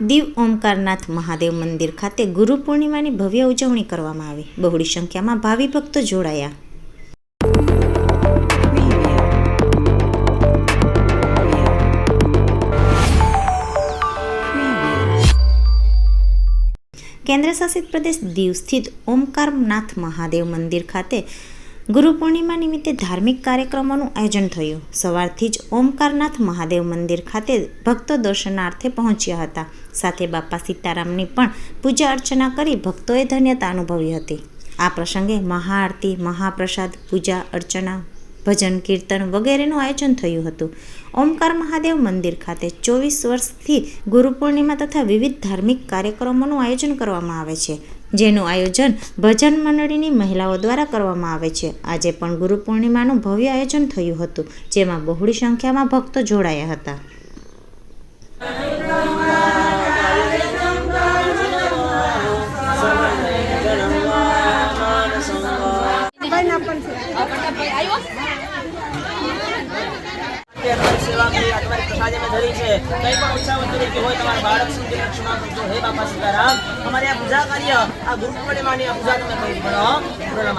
દીવ ઓમકારનાથ મહાદેવ મંદિર ખાતે ગુરુ પૂર્ણિમાની ભવ્ય ઉજવણી કરવામાં આવી. બહોળી સંખ્યામાં ભાવિ ભક્તો જોડાયા. કેન્દ્રશાસિત પ્રદેશ દીવ સ્થિત ઓમકારનાથ મહાદેવ મંદિર ખાતે ગુરુ પૂર્ણિમા નિમિત્તે ધાર્મિક કાર્યક્રમોનું આયોજન થયું. સવારથી જ ઓમકારનાથ મહાદેવ મંદિર ખાતે ભક્તો દર્શનાર્થે પહોંચ્યા હતા. સાથે બાપા સીતારામની પણ પૂજા અર્ચના કરી ભક્તોએ ધન્યતા અનુભવી હતી. આ પ્રસંગે મહાઆરતી, મહાપ્રસાદ, પૂજા અર્ચના, ભજન કીર્તન વગેરેનું આયોજન થયું હતું. ઓમકાર મહાદેવ મંદિર ખાતે ચોવીસ વર્ષથી ગુરુ પૂર્ણિમા તથા વિવિધ ધાર્મિક કાર્યક્રમોનું આયોજન કરવામાં આવે છે. જેનું આયોજન ભજન મંડળીની મહિલાઓ દ્વારા કરવામાં આવે છે. આજે પણ ગુરુ પૂર્ણિમાનું ભવ્ય આયોજન થયું હતું, જેમાં બહોળી સંખ્યામાં ભક્તો જોડાયા હતા. છે કંઈ પણ સુધી સીતારામ અમારી આ પૂજા કાર્ય આ ગુરુ પૂર્ણિમાની આ પૂજા તમે કરી કરો પૂર્ણ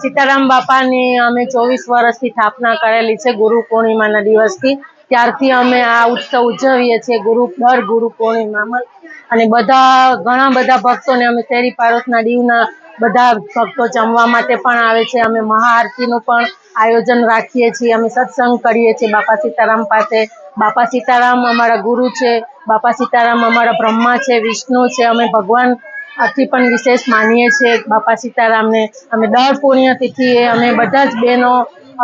સીતારામ બાપાની અમે ચોવીસ વર્ષથી સ્થાપના કરેલી છે ગુરુ પૂર્ણિમાના દિવસથી. ત્યારથી અમે આ ઉત્સવ ઉજવીએ છીએ ગુરુ, દર ગુરુ પૂર્ણિમામાં. અને બધા, ઘણા બધા ભક્તોને અમે શેરી પાડોશના દીવના બધા ભક્તો જમવા માટે પણ આવે છે. અમે મહાઆરતીનું પણ આયોજન રાખીએ છીએ. અમે સત્સંગ કરીએ છીએ બાપા સીતારામ પાસે. બાપા સીતારામ અમારા ગુરુ છે. બાપા સીતારામ અમારા બ્રહ્મા છે, વિષ્ણુ છે. અમે ભગવાન આથી પણ વિશેષ માનીએ છીએ બાપા સીતારામને અમે દર પુણ્ય તિથિએ અમે બધા જ બહેનો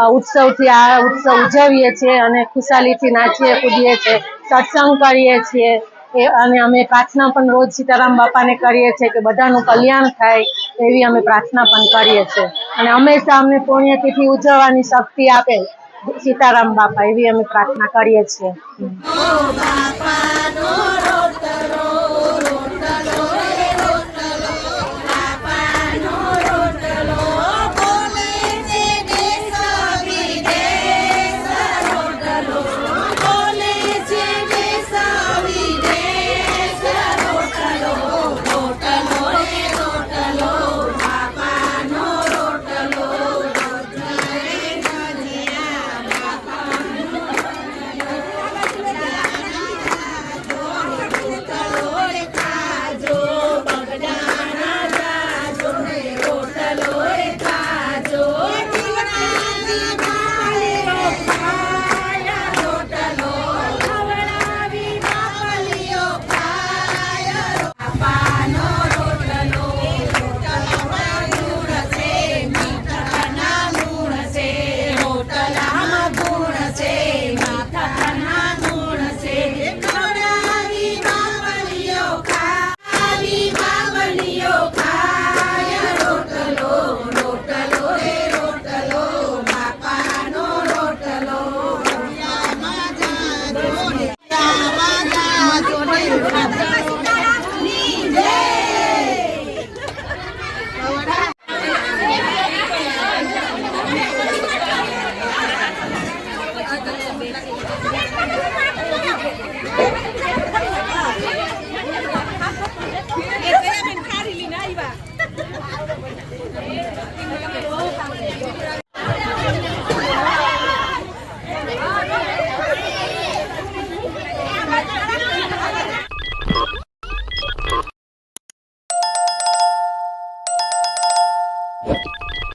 ઉત્સવથી આ ઉત્સવ ઉજવીએ છીએ અને ખુશાલીથી નાચીએ, કૂદીએ છીએ, સત્સંગ કરીએ છીએ. એ અને અમે પ્રાર્થના પણ રોજ સીતારામ બાપાને કરીએ છીએ કે બધાનું કલ્યાણ થાય એવી અમે પ્રાર્થના પણ કરીએ છીએ. અને હંમેશા અમને પુણ્યતિથિ ઉજવવાની શક્તિ આપે સીતારામ બાપા એવી અમે પ્રાર્થના કરીએ છીએ.